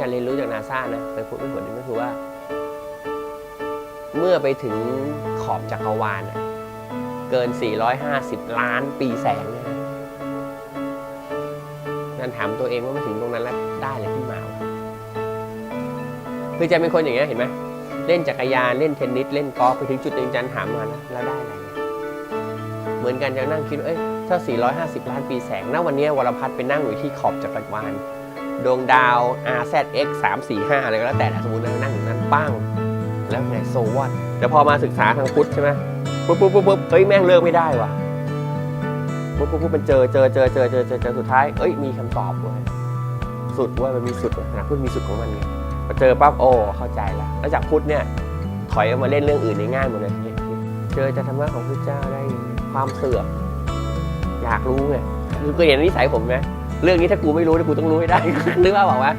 จะเรียนรู้จากนาซานะเคยพูดไว้ผลหนึงก็คือว่า เมื่อไปถึงขอบจักรวาลเกิน 450 ล้านปีแสงเนี่ยนะนั่นถามตัวเองว่ามาถึงตรงนั้นแล้วได้อะไรขึ้นมาวะคือจะเป็นคนอย่างเงี้ยเห็นไหมเล่นจักรยานเล่นเทนนิสเล่นกอล์ฟไปถึงจุดหนึ่งจันถามมานะแล้วได้อะไรเนี่ยเหมือนกันจะนั่งคิดเอ้ยถ้า 450 ล้านปีแสงณวันนี้วรพัฒน์ไปนั่งอยู่ที่ขอบจักรวาล ดวงดาว RZX 3 4 5 อะไรก็แล้วแต่สมมตินั่งอยู่นั้นปั้งแล้วไงโซวอตแต่พอมาศึกษาทางพุทธใช่ไหมปุ๊บปุ๊บปุ๊บปุ๊บเฮ้ยแม่งเลิกไม่ได้ว่ะปุ๊บปุ๊บปุ๊บมันเจอเจอเจอเจอเจอเจอเจอสุดท้ายเอ้ยมีคำตอบเว้ยสุดเว่ามันมีสุดว้ยนะพุทธมีสุดของมันไงพอเจอปั๊บโอ้เข้าใจล้วแล้วจากพุทธเนี่ยถอยออกมาเล่นเรื่องอื่นในง่ายหมดเลยเจอจะธรรมะของพระเจ้าได้ความเสื่อมอยากรู้ไงคือเคยเห็นนิสัยผมไหม เรื่องนี้ถ้ากูไม่รู้เนี่ยกูต้องรู้ให้ได้ นึกว่าบอกว่า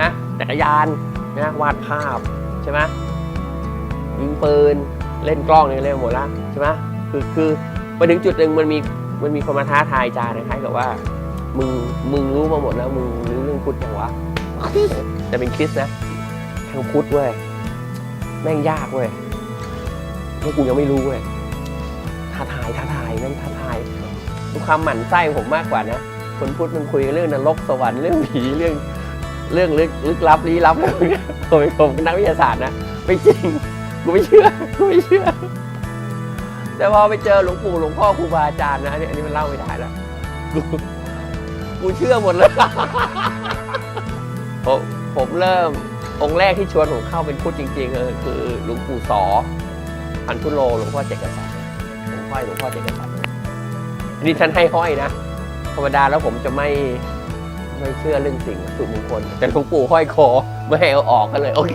นะจักรยานนะวาดภาพใช่ไหมยิงปืนเล่นกล้องนี่เล่นหมดละใช่ไหมคือคือไปถึงจุดหนึ่งมันมีมันมีคนมาท้าทายจาคล้ายๆกับว่า มึงมึงรู้มาหมดแล้วมึงรู้เรื่องพุทธอย่างวะแต่เป็นคริสนะทางพุทธเว้ยแม่งยากเว้ยนี่กูยังไม่รู้เว้ยท้าทายท้าทายแม่งท้าทายดูความหมั่นไส้ผมมากกว่านะ คนพุทธมันคุยกันเรื่องนรกสวรรค์เรื่องผีเรื่องเรื่องลึกลึกลับลี้ลับอะไรพวกเนี้ยผมผมนักวิทยาศาสตร์นะไม่จริงกูไม่เชื่อกูไม่เชื่อ แต่พอไปเจอหลวงปู่หลวงพ่อครูบาอาจารย์นะอันนี้อันนี้มันเล่าไม่ได้แล้วกูกูเชื่อหมดเลยผมผมเริ่มองค์แรกที่ชวนผมเข้าเป็นพุทธจริงๆเออคือหลวงปู่สอพันธุโลหลวงพ่อเจกษัตริย์หลวงพ่อหลวงพ่อเจกษัตริย์อันนี้ท่านให้ห้อยนะ รรมดาแล้วผมจะไม่ไม่เชื่อเรื่องสิ่งวัตถุมงคล แต่หลวงปู่ห้อยคอไม่ให้เอาออกกันเลย โอเค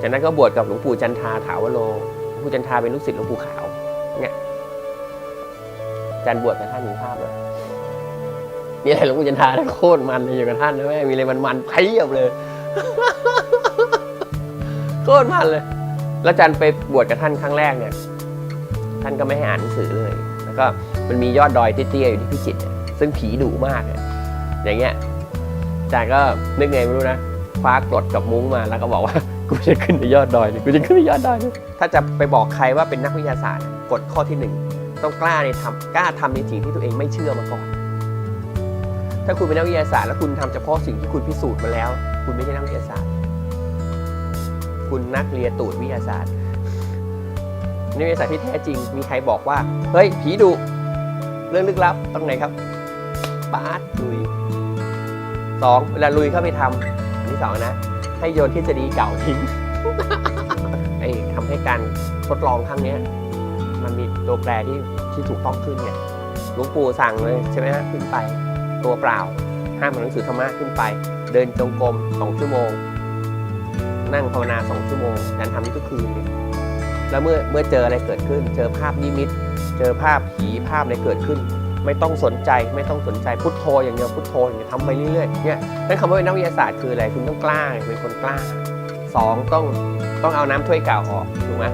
จากนั้นก็บวชกับหลวงปู่จันทาถาวโรหลวงปู่จันทาเป็นลูกศิษย์หลวงปู่ขาวเนี่ยจันบวชกับท่านมีภาพเลยมีอะไรหลวงปู่จันทาโคตรมันเลยอยู่กับท่านนะแม่มีอะไรมันๆเพียบเลยโคตรมันเลย แล้วจันไปบวชกับท่านครั้งแรกเนี่ย ท่านก็ไม่ให้อ่านหนังสือเลย แล้วก็มันมียอดดอยเตี้ยๆอยู่ที่พิจิตรเซึ่งผีดุมากเนี่ยอย่างเงี้ยจันก็นึกไงไม่รู้นะคว้ากรดกับมุ้งมาแล้วก็บอกว่ากูจะขึ้นไปยอดดอยนี่กูจะขึ้นไปยอดดอยนี่ถ้าจะไปบอกใครว่าเป็นนักวิทยาศาสตร์กฎข้อที่หนึ่งต้องกล้าในทำกล้าทำในสิ่งที่ตัวเองไม่เชื่อมาก่อน ถ้าคุณเป็นนักวิทยาศาสตร์แล้วคุณทำเฉพาะสิ่งที่คุณพิสูจน์มาแล้ว คุณไม่ใช่นักวิทยาศาสตร์ คุณนักเรียนตูดวิทยาศาสตร์นักวิทยาศาสตร์ที่แท้จริงมีใครบอกว่า เฮ้ย ผีดุ เรื่องลึกลับต้องไหนครับ ปาดลุยสองเวลาลุยเข้าไปทำอันที่สองนะ ให้โยนทฤษฎีเก่าทิ้งไอ้ทำให้การทดลองครั้งนี้มันมีตัวแปรที่ที่ถูกต้องขึ้นเนี่ยหลวงปู่สั่งเลยใช่ไหมฮะขึ้นไป ตัวเปล่า ห้ามอ่านหนังสือธรรมะขึ้นไป เดินจงกรมสองชั่วโมง นั่งภาวนาสองชั่วโมงยันทำทุกคืนเลยแล้วเมื่อเมื่อเจออะไรเกิดขึ้น เจอภาพนิมิต เจอภาพผีภาพอะไรเกิดขึ้น ไม่ต้องสนใจไม่ต้องสนใจพุทโธอย่างเดียวพุทโธอย่างเดียวทำไปเรื่อยๆเนี่ยนั่นคำว่าเป็นนักวิทยาศาสตร์คืออะไรคุณต้องกล้าเป็นคนกล้าสองต้องต้องเอาน้ำถ้วยเก่าออกถูกไหม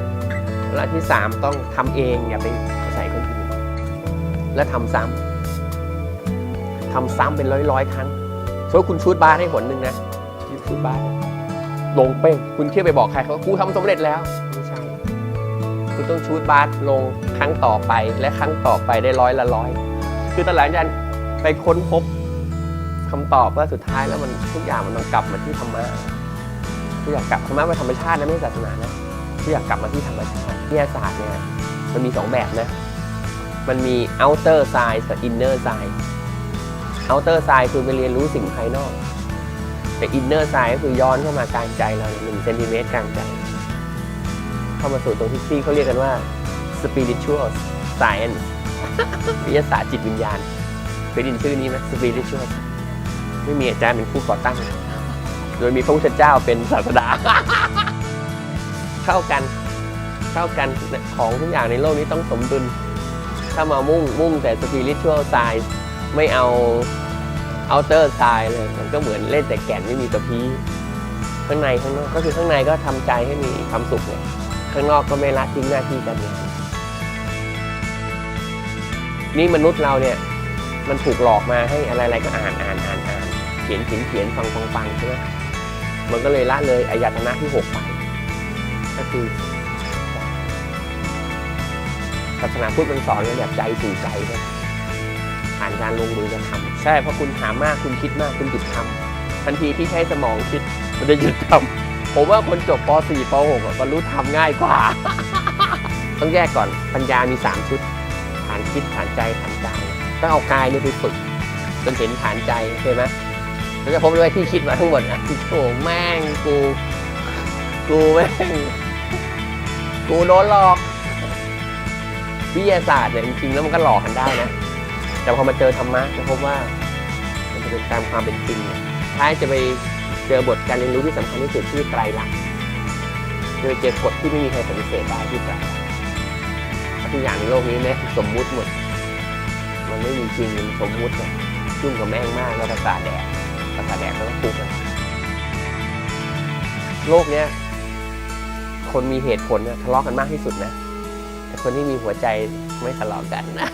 และที่สามต้องทำเองอย่าไปอาศัยคนอื่นและทำซ้ำทำซ้ำเป็นร้อยๆครั้งสมมติคุณชูดบาสให้หนหนึ่งนะชูดบาสลงเป้งคุณเที่ยวไปบอกใครเขาว่ากูทำสำเร็จแล้วไม่ใช่ คุณต้องชูดบาสลงครั้งต่อไปและครั้งต่อไปได้ร้อยละร้อย คือตอนหลังจากนั้นไปค้นพบคำตอบว่าสุดท้ายแล้วมันทุกอย่างมันต้องกลับมาที่ธรรมะทุกอย่างกลับธรรมะเป็นธรรมชาตินะไม่ใช่ศาสนานะทุกอย่างกลับมาที่ธรรมชาติวิทยาศาสตร์เนี่ยมันมีสองแบบนะ มันมี outer science กับ inner science outer science คือไปเรียนรู้สิ่งภายนอก แต่ inner science ก็คือย้อนเข้ามากลางใจเราหนึ่งเซนติเมตรกลางใจ เข้ามาสู่ตรงที่ที่เขาเรียกกันว่า spiritual science วิทยาศาสตร์จิตวิญญาณเคยได้ยินชื่อนี้ไหม spiritual ไม่มีอาจารย์เป็นผู้ก่อตั้ง โดยมีพระพุทธเจ้าเป็นศาสดา เข้ากันเข้ากันของทุกอย่างในโลกนี้ต้องสมดุล ถ้ามามุ่งมุ่งแต่ spiritual side ไม่เอา outer side เลย มันก็เหมือนเล่นแต่แก่นไม่มีกระพี้ข้างในข้างนอกก็คือข้างในก็ทำใจให้มีความสุขเนี่ยข้างนอกก็ไม่ละทิ้งหน้าที่การงา นี่มนุษย์เราเนี่ย มันถูกหลอกมาให้อะไรๆก็อ่านอ่านอ่านอ่านเขียนเขียนเขียนฟังฟังฟังใช่ไหมมันก็เลยละเลยอายตนะที่หกไป ก็คือศาสนาพุทธมันสอนกันแบบใจสู่ใจนะผ่านการลงมือกระทำใช่เพราะคุณถามมากคุณคิดมากคุณหยุดทำทันทีที่ใช้สมองคิดมันจะหยุดทำผมว่าคนจบป .4 ป .6 บรรลุธรรมง่ายกว่า ต้องแยกก่อนปัญญามี 3 ชุด ฐานคิดฐานใจฐานใจต้องเอากายนี่ไปฝึกจนเห็นฐานใจใช่ไหมแล้วจะพบเลยว่าที่คิดมาทั้งหมดอะโอ้แม่งกู กูแม่งกูโดนหลอกวิทยาศาสตร์เนี่ยจริงๆแล้วมันก็หลอกกันได้นะ แต่พอมาเจอธรรมะจะพบว่า มันจะเป็นตามความเป็นจริงท้ายจะไปเจอบทการเรียนรู้ที่สำคัญที่สุดที่ไตรลักษณ์จะไปเจอกฎที่ไม่มีใครปฏิเสธได้ที่ไตรลักษณ์เพราะ ทุกอย่างในโลกนี้เนี่ยสมมุติหมด มันไม่มีจริงมันสมมุติเนี่ยยุ่งกับแม่งมากแล้วภาษาทแดกภาษาทแดกแล้วก็ทุกนะโลกเนี้ยคนมีเหตุผลเนี่ยทะเลาะกันมากที่สุดนะ แต่คนที่มีหัวใจไม่ทะเลาะกันนะ